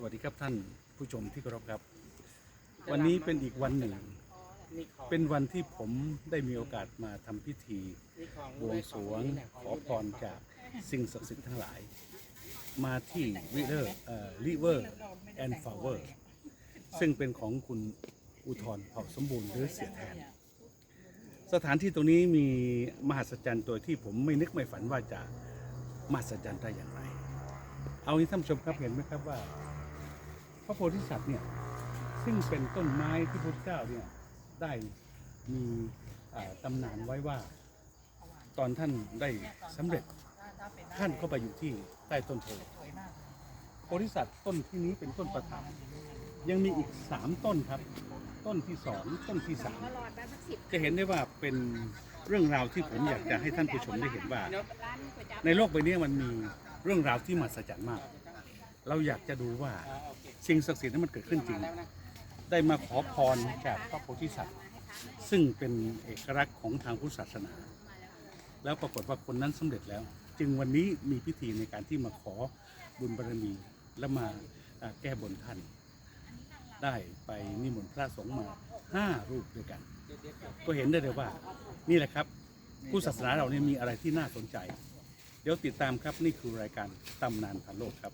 สวัสดีครับท่านผู้ชมที่เคารพครับ วันนี้เป็นอีกวันหนึ่ง เป็นวันที่ผมได้มีโอกาสมาทำพิธีบวงสรวงขอพรจากสิ่งศักดิ์สิทธิ์ทั้งหลาย มาที่วิเลอร์ลิเวอร์แอนด์ฟาวเวอร์ซึ่งเป็นของคุณอุทธรเผ่าสมบูรณ์หรือเสียแทน สถานที่ตรงนี้มีมหัศจรรย์ตัวที่ผมไม่นึกไม่ฝันว่าจะมหัศจรรย์ได้อย่างไร เอางี้ท่านผู้ชมครับเห็นไหมครับว่าพ ระโพธิสัตว์เนี่ยซึ่งเป็นต้นไม้ที่พระเจ้าเนี่ยได้มีตำนานไว้ว่าตอนท่านได้สำเร็จท่านก็ไปอยู่ที่ใต้ต้นโพธิ์โพธิสัตว์ต้นที่นี้เป็นต้นประธานยังมีอีกสามต้นครับ ต้นที่สองต้นที่สามจะเห็นได้ว่าเป็นเรื่องราวที่ผมอยากจะให้ท่านผู้ชมได้เห็นว่า ในโลกใบนี้มันมีเรื่องราวที่มหัศจรรย์มาก เราอยากจะดูว่าสิ่งศักดิ์สิทธิ์นั้นมันเกิดขึ้นจริง ได้มาขอพรจากพระโพธิสัตว์ ซึ่งเป็นเอกลักษณ์ของทางพุทธศาสนา แล้วปรากฏว่าคนนั้นสำเร็จแล้ว จึงวันนี้มีพิธีในการที่มาขอบุญบารมีและมาอ่าแก้บนท่าน ได้ไปนิมนต์พระสงฆ์มาห้ารูปด้วยกัน ก็เห็นได้เลยว่า นี่แหละครับผู้ศาสนาเราเนี่ยมีอะไรที่น่าสนใจ เดี๋ยวติดตามครับนี่คือรายการตำนานผ่านโลกครับ